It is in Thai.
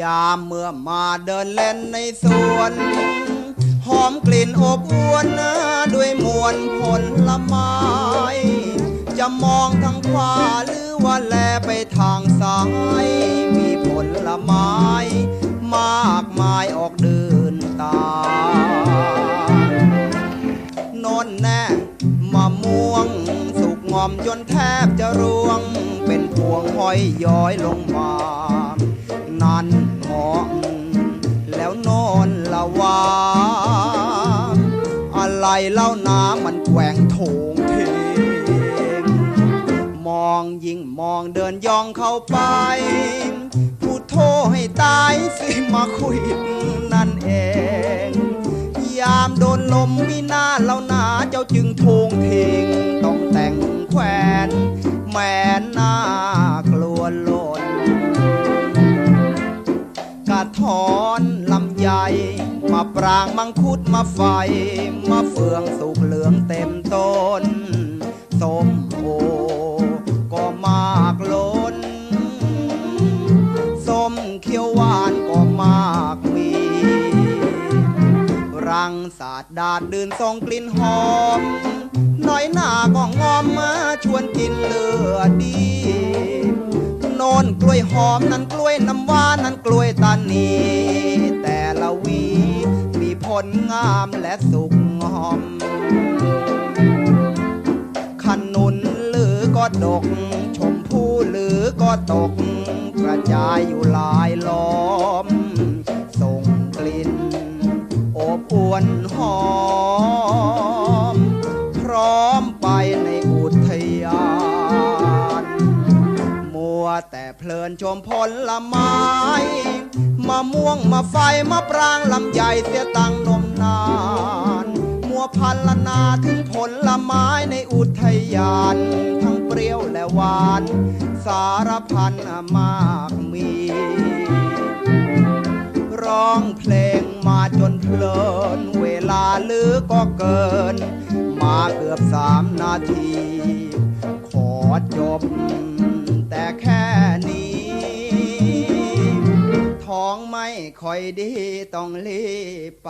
ยามเมื่อมาเดินเล่นในสวน หอมกลิ่นอบอวนนด้วยมวลผลไม้จะมองทางขวาหรือว่าแลไปทางซ้าย มีผลไม้ มากมายออกเดิน อมจนแทบจะร่วง เป็นพวงห้อยย้อยลงมา นั่นหมาะแล้วนอนละวาอะไรเล่าน้ำมันแกว่งโถงเทงมองยิ่งมองเดินย่องเข้าไปพูดโทให้ตายสิมาคุยนั่นเอง ยามโดนลมมีหน้าเล่าหนาเจ้าจึงโทงเทง ถอนลำไยมาปรางมังคุดมาไฟ มาเฟืองสุกเหลืองเต็มต้นส้มโอก็มากล้นส้มเขียวหวานก็มากมี รังสาดดาดดื่นทรงกลิ่นหอม น้อยหน้าก็งอมมาชวนกินเลือด วยหอมนั้นกล้วยน้ำว้านั้นกล้วยตานี แต่ละวีมีผลงามและสุกงอม ขนุนหรือก็ดก ชมพู่หรือก็ตก กระจายอยู่หลายล้อม แต่เพลินชมผลไม้มะม่วงมาไฟมะปรางลำใหญ่เสียตังนมนาน มัวพันละนาถึงผลไม้ในอุทยาน ทั้งเปรี้ยวและหวาน สารพันมากมี ร้องเพลงมาจนเพลิน เวลาลือก็เกิน มาเกือบสามนาที ขอจบ คอยดีต้องรีไป